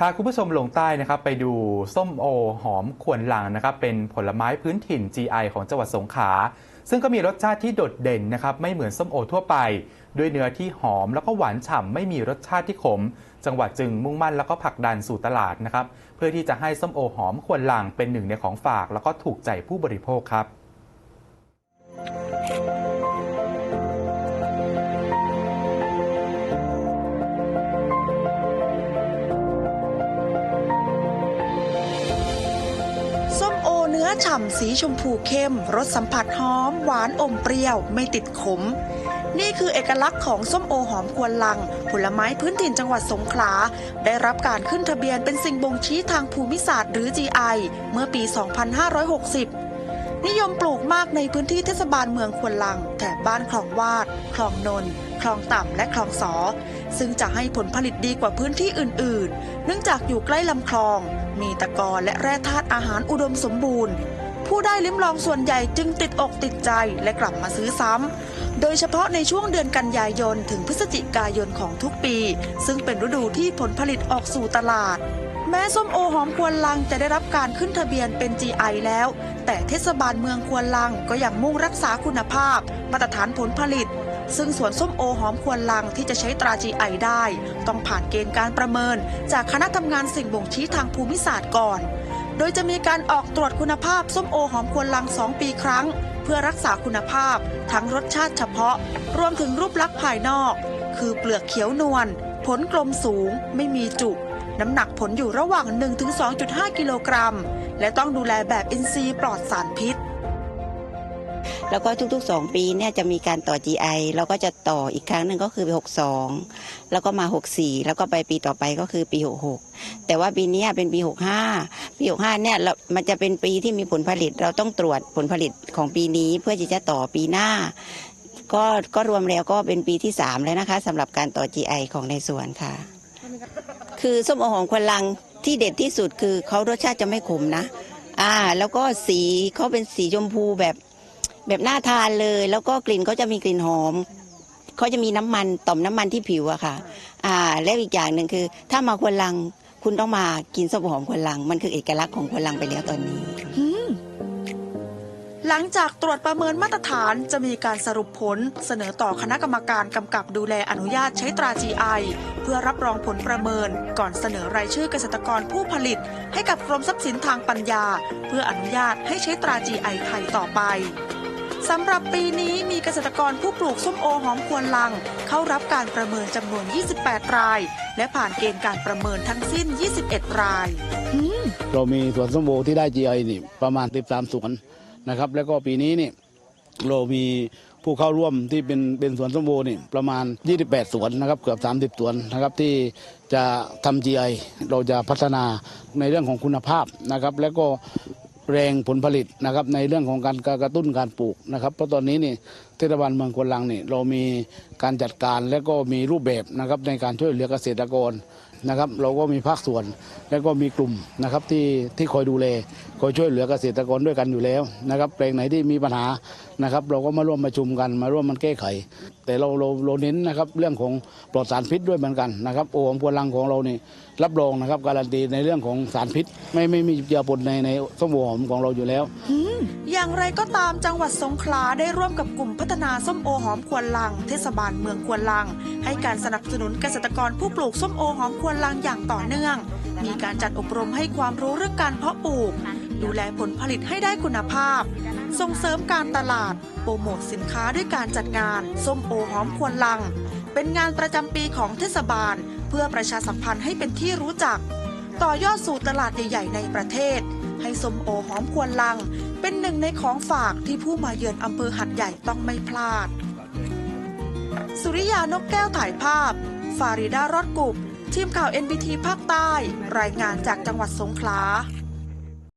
พาคุณผู้ชมลงใต้นะครับไปดูส้มโอหอมขวนหลังนะครับเป็นผลไม้พื้นถิ่น GI ของจังหวัดสงขลาซึ่งก็มีรสชาติที่โดดเด่นนะครับไม่เหมือนส้มโอทั่วไป ด้วยเนื้อที่หอมแล้วก็หวานฉ่ำไม่มีรสชาติที่ขม จังหวัดจึงมุ่งมั่นแล้วก็ผลักดันสู่ตลาดนะครับเพื่อที่จะให้ส้มโอหอมขวนหลังเป็นหนึ่งในของฝาก แล้วก็ถูกใจผู้บริโภคครับ อเนื้อฉ่ำสีชมพูเข้ม รสสัมผัสหอม หวานอมเปรี้ยว ไม่ติดขม นี่คือเอกลักษณ์ของส้มโอหอมกวนลัง ผลไม้พื้นถิ่นจังหวัดสงขลา ได้รับการขึ้นทะเบียนเป็นสิ่งบ่งชี้ทางภูมิศาสตร์หรือ GI เมื่อปี 2560นิยมปลูกมากในพื้นที่เทศบาลเมืองควนลัง แถบบ้านคลองวาด คลองนน คลองต่ำและคลองสอ ซึ่งจะให้ผลผลิตดีกว่าพื้นที่อื่น ๆ เนื่องจากอยู่ใกล้ลำคลอง มีตะกอนและแร่ธาตุอาหารอุดมสมบูรณ์ ผู้ได้ลิ้มลองส่วนใหญ่จึงติดอกติดใจและกลับมาซื้อซ้ำ โดยเฉพาะในช่วงเดือนกันยายนถึงพฤศจิกายนของทุกปี ซึ่งเป็นฤดูที่ผลผลิตออกสู่ตลาดแม้ส้มโอหอมควนลังจะได้รับการขึ้นทะเบียนเป็น GI แล้ว แต่เทศบาลเมืองควนลังก็ยังมุ่งรักษาคุณภาพ มาตรฐานผลผลิต ซึ่งสวนส้มโอหอมควนลังที่จะใช้ตรา GI ได้ ต้องผ่านเกณฑ์การประเมิน จากคณะทำงานสิ่งบ่งชี้ทางภูมิศาสตร์ก่อน โดยจะมีการออกตรวจคุณภาพส้มโอหอมควนลัง 2 ปีครั้ง เพื่อรักษาคุณภาพ ทั้งรสชาติเฉพาะ รวมถึงรูปลักษณ์ภายนอก คือเปลือกเขียวนวลผลกลมสูง ไม่มีจุก น้ำหนักผลอยู่ระหว่าง 1-2.5 กิโลกรัม และต้องดูแลแบบอินทรีย์ปลอดสารพิษ แล้วก็ทุกๆ 2 ปีเนี่ยจะมีการต่อ GI แล้วก็จะต่ออีกครั้งหนึ่งก็คือปี 62 แล้วก็มา 64 แล้วก็ไปปีต่อไปก็คือปี 66 แต่ว่าปีนี้เป็นปี 65 ปี 65 เนี่ยมันจะเป็นปีที่มีผลผลิต เราต้องตรวจผลผลิตของปีนี้เพื่อที่จะต่อปีหน้า ก็ก็รวมแล้วก็เป็นปีที่ 3 แล้วนะคะสำหรับการต่อ GI ของในสวนค่ะ คือส้มโอของควนลังที่เด็ดที่สุดคือเขารสชาติจะไม่ขมนะ อ่า แล้วก็สีเขาเป็นสีชมพูแบบ แบบน่าทานเลย แล้วก็กลิ่นเขาจะมีกลิ่นหอมเขาจะมีน้ำมันต่อมน้ำมันที่ผิวอะค่ะ อ่า แล้วอีกอย่างหนึ่งคือ ถ้ามาควนลังคุณต้องมากินส้มหอมควนลัง มันคือเอกลักษณ์ของควนลังไปแล้วตอนนี้ หลังจากตรวจประเมินมาตรฐานจะมีการสรุปผลเสนอต่อคณะกรรมการกำกับดูแลอนุญาตใช้ตรา GI เพื่อรับรองผลประเมิน ก่อนเสนอรายชื่อเกษตรกรผู้ผลิต ให้กับกรมทรัพย์สินทางปัญญา เพื่ออนุญาตให้ใช้ตรา GI ไทยต่อไป สำหรับปีนี้มีเกษตรกรผู้ปลูกส้มโอหอมควนลัง เข้ารับการประเมินจำนวน 28 ราย และผ่านเกณฑ์การประเมินทั้งสิ้น 21 รายเรามีสวนส้มโอที่ได้ GI นี่ประมาณ 13 สวนนะครับ แล้วก็ปีนี้นี่เรามีผู้เข้าร่วมที่เป็นเป็นสวนส้มโอนี่ประมาณ 28 สวนนะครับเกือบ 30 สวนนะครับที่จะทำ GI เราจะพัฒนาในเรื่องของคุณภาพนะครับ แล้วก็ แรงผลผลิตนะครับในเรื่องของการกระตุ้นการปลูกนะครับ เพราะตอนนี้นี่เทศบาลเมืองควนลังนี่เรามีการจัดการและก็มีรูปแบบนะครับในการช่วยเหลือเกษตรกร นะครับเราก็มีภาคส่วนแล้วก็มีกลุ่มนะครับที่ที่คอยดูแลคอยช่วยเหลือเกษตรกรด้วยกันอยู่แล้วนะครับแปลงไหนที่มีปัญหานะครับ เราก็มาร่วมประชุมกันมาร่วมมันแก้ไข แต่เราเราเราเน้นนะครับเรื่องของปลอดสารพิษด้วยเหมือนกันนะครับโอมพวนลังของเรานี่รับรองนะครับการันตีในเรื่องของสารพิษ ไม่ไม่มีเจือปนในในส้มโอหอมของเราอยู่แล้ว อย่างไรก็ตามจังหวัดสงขลาได้ร่วมกับกลุ่มพัฒนาส้มโอหอมควนลัง เทศบาลเมืองควนลัง ให้การสนับสนุนเกษตรกรผู้ปลูกส้มโอหอมควนลังอย่างต่อเนื่อง มีการจัดอบรมให้ความรู้เรื่องการเพาะปลูก ดูแลผลผลิตให้ได้คุณภาพ ส่งเสริมการตลาด โปรโมทสินค้าด้วยการจัดงาน ส้มโอหอมควนลัง เป็นงานประจำปีของเทศบาล เพื่อประชาสัมพันธ์ให้เป็นที่รู้จัก ต่อยอดสู่ตลาดใหญ่ๆในประเทศ ให้ส้มโอหอมควนลัง เป็นหนึ่งในของฝากที่ผู้มาเยือนอำเภอหัดใหญ่ต้องไม่พลาด สุริยานกแก้วถ่ายภาพ ฟาริดารอดกุบ ทีมข่าว NBT ภาคใต้ รายงานจากจังหวัดสงขลา